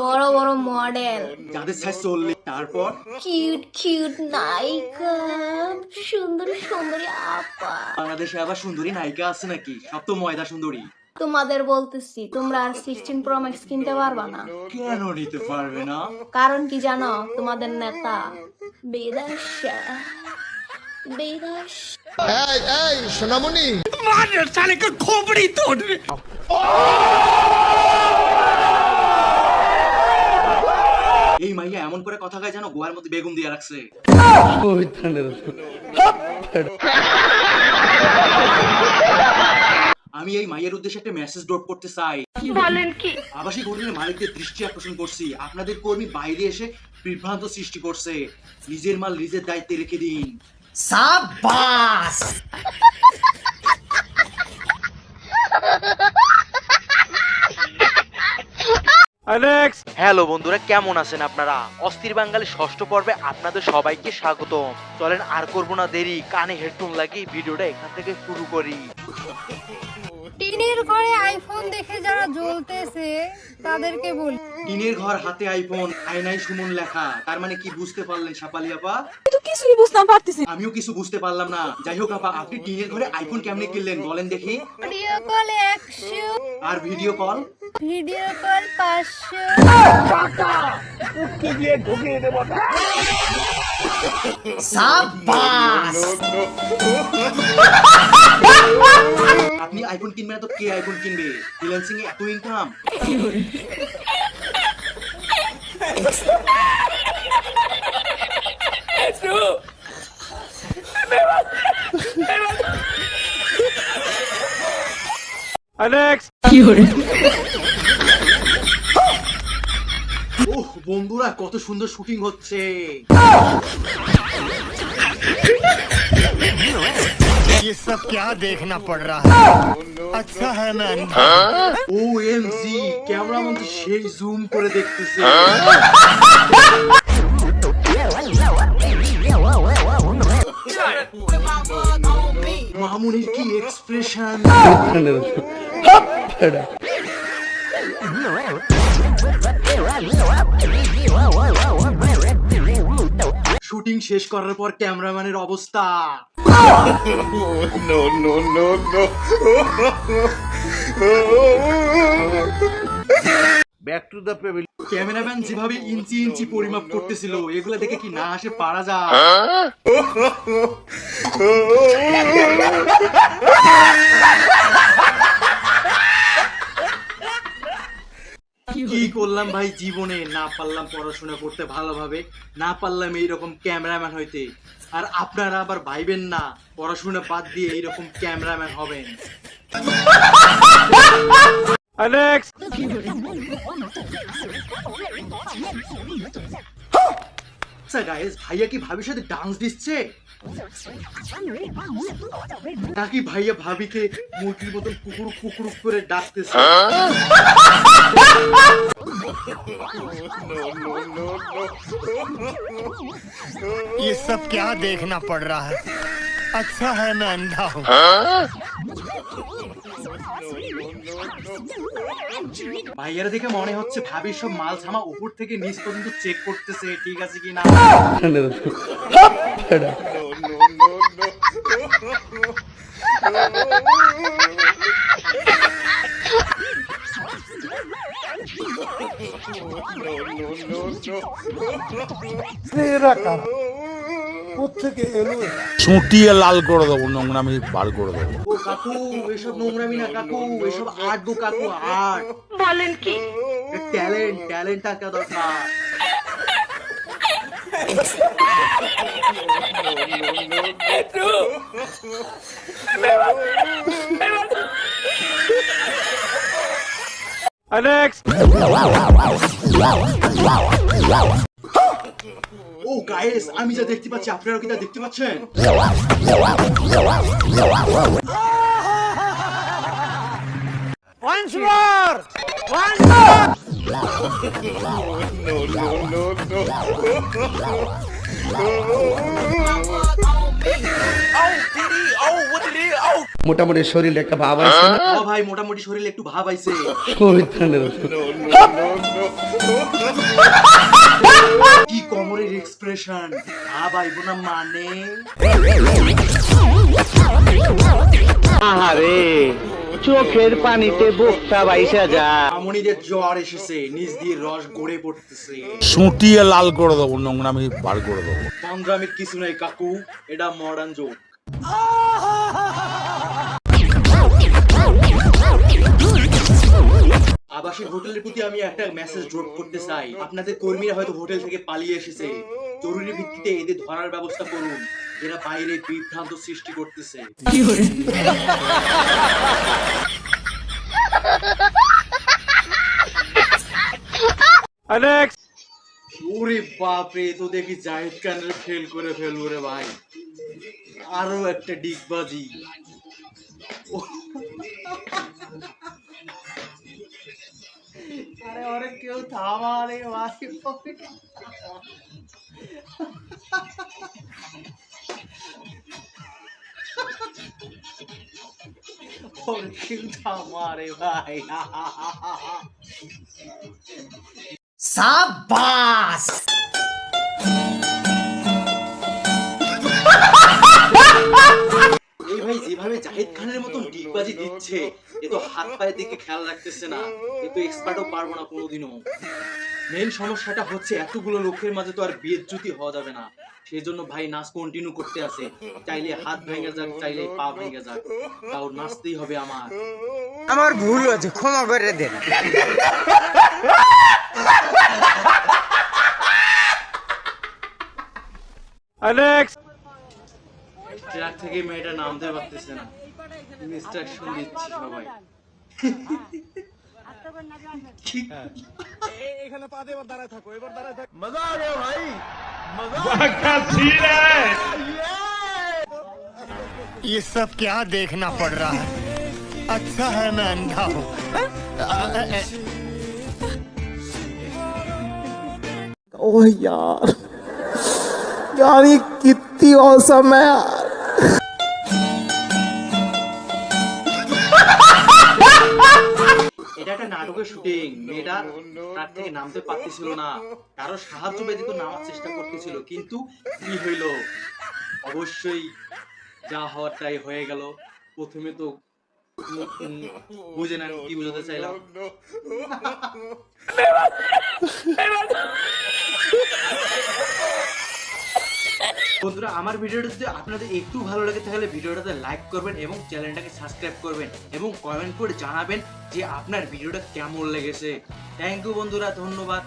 বড় বড় মডেল যাদের সাইজ চল্লিশ তারপর? কিউট কিউট নায়িকা। সুন্দরী সুন্দরী আপা। বাংলাদেশে আবার সুন্দরী নায়িকা আছে নাকি? সব তো ময়দা সুন্দরী। তোমাদের বলতেছি তোমরা আর সিক্সটিন প্রো ম্যাক্স কিনতে পারবা না। কেন নিতে পারবে না? কারণ কি জানো তোমাদের নেতা বেদাসা। বেদাস। এই এই সোনামণি। এই মাইয়া এমন করে কথা কয় যেন গোয়ার মধ্যে বেগুন দিয়ে রাখছে। আমি এই মাইয়ের উদ্দেশ্যে একটা মেসেজ ড্রপ করতে চাই। বলেন কি? আবাসিক হোটেলের মালিকদের দৃষ্টি আকর্ষণ করছি। আপনাদের কর্মী বাইরে এসে বিভ্রান্ত সৃষ্টি করছে। নিজের মাল নিজের দায়িত্বে রেখে দিন। হ্যালো বন্ধুরা, কেমন আছেন আপনারা? অস্থির বাঙালি ষষ্ঠ পর্বে আপনাদের সবাইকে স্বাগত চলেন আর করব না দেরি, কানে হেডফোন লাগিয়ে ভিডিওটা এখান থেকে শুরু করি। টিনের ঘরে আইফোন দেখে যারা জ্বলতেছে তাদেরকে বলি। টিনের ঘর হাতে আইফোন আয়নায় সুমন লেখা। তার মানে কি বুঝতে পারলেন সাপালি আপা? কিছুই বুঝতে পারতেছি। না। আমিও কিছু বুঝতে পারলাম না। যাই হোক আপা আপনি টিনের ঘরে আইফোন কেমনে কিনলেন বলেন দেখি। ভিডিও কল একশো। আর ভিডিও কল ভিডিও কল পাঁচশো। আপনি আইফোন কিনবেন না তো কে আইফোন কিনবে? ফ্রিল্যান্সিং এ এত ইনকাম ওহ বন্ধুরা কত সুন্দর শুটিং হচ্ছে ये सब क्या देखना पड़ रहा है अच्छा है मैं अंधा ও এম জি ক্যামেরাম্যান তো সেই জুম করে দেখতেছে মামুনির কি এক্সপ্রেশন শেষ করার পর ক্যামেরাম্যানের অবস্থা। ক্যামেরাম্যান যেভাবে ইঞ্চি ইঞ্চি পরিমাপ করতেছিল এগুলো দেখে কি না আসে পারা যায়? কি করলাম ভাই জীবনে? না পারলাম পড়াশোনা করতে ভালোভাবে না পারলাম এইরকম ক্যামেরাম্যান হইতে। আর আপনারা আবার ভাইবেন না পড়াশোনা বাদ দিয়ে এইরকম ক্যামেরাম্যান হবেন। আচ্ছা গাইস ভাইয়া কি ভাবির সাথে ডান্স দিচ্ছে নাকি ভাইয়া ভাবিকে মুরগির মতন কুকুর কুকুর করে ডাকতেছে ये सब क्या देखना पड़ रहा है अच्छा है मैं अंधा हूँ ভাইয়ারা দেখে মনে হচ্ছে ভাবির সব মাল ছামা উপর থেকে নিচ পর্যন্ত চেক করতেছে, ঠিক আছে কি না চুটিয়ে লাল করে দেবো নোংরামি বার করে দেবো। ও কাকু এসব নোংরামি না কাকু এসব আর্ট গো কাকু আর্ট বলেন কি? ট্যালেন্ট ট্যালেন্ট টাকা দরকার ও গাইস আমি যা দেখতে পাচ্ছি আপনারা কি তা দেখতে পাচ্ছেন? মোটামুটি শরীরে একটা ভাব আছে। ও ভাই মোটামুটি শরীরে একটু ভাব আইছে পবিত্র ইমোশন ভাব আইব না মানে? আহারে চোখের পানিতে বোকটা বাইসা যা। আমনিদের জ্বর এসেছে নিজ দিয়ে রস গড়ে পড়তেছে। সুটিয়ে লাল করে দেবো নোংরামি বার করে দেবো। সংগ্রামের কিছু নাই কাকু এটা মডার্ন যুগ আবাসিক হোটেলের প্রতি আমি একটা মেসেজ ড্রপ করতে চাই। আপনাদের কর্মীরা হয়তো হোটেল থেকে পালিয়ে এসেছে। জরুরি ভিত্তিতে এদের ধরার ব্যবস্থা করুন। এরা বাইরে বিভ্রান্ত সৃষ্টি করতেছে। ওরে বাপরে তো দেখি জাহিদ খানের ফেল করে ফেলব রে ভাই। আরও একটা ডিগবাজি। আরে ওরে কেউ থামা রে ভাই ওরে কেউ থামা রে ভাই এই যেভাবে জাহিদ খানের মতন ডিগবাজি দিচ্ছে এ তো হাত পায়ের দিকে খেয়াল রাখতেছে না এ তো এক্সপার্টও পারব না কোনোদিনও মেন সমস্যাটা হচ্ছে এতগুলো লোকের মাঝে তো আর বিয়েজ্যুতি হওয়া যাবে না সেই জন্য ভাই নাচ কন্টিনিউ করতে আছে চাইলে হাত ভেঙে যাক চাইলে পা ভেঙে যাক তাও নাচতেই হবে আমার আমার ভুল হয়েছে ক্ষমা করে দেন ট্রাক থেকে মেয়েটা নামতে পারতেছে না ইনস্ট্রাকশন দিচ্ছি সবাই ये सब क्या देखना पड़ रहा है अच्छा है मैं अंधा हूँ ओह यार यार ये कितनी औसम है यार এটা একটা নাটকের শুটিং মেয়েটা তার থেকে নামতে পারতেছিল না। কারও সাহায্য ব্যতীত নামার চেষ্টা করতেছিল, কিন্তু কি হইল? অবশ্যই যা হওয়ার তাই হয়ে গেল। প্রথমে তো বুঝে না কি বুঝাতে চাইলাম। বন্ধুরা, আমার ভিডিওটা যদি আপনাদের একটু ভালো লাগে, তাহলে ভিডিওটাতে লাইক করবেন এবং চ্যানেলটাকে সাবস্ক্রাইব করবেন এবং কমেন্ট করে জানাবেন যে আপনার ভিডিওটা কেমন লেগেছে। থ্যাংক ইউ বন্ধুরা, ধন্যবাদ।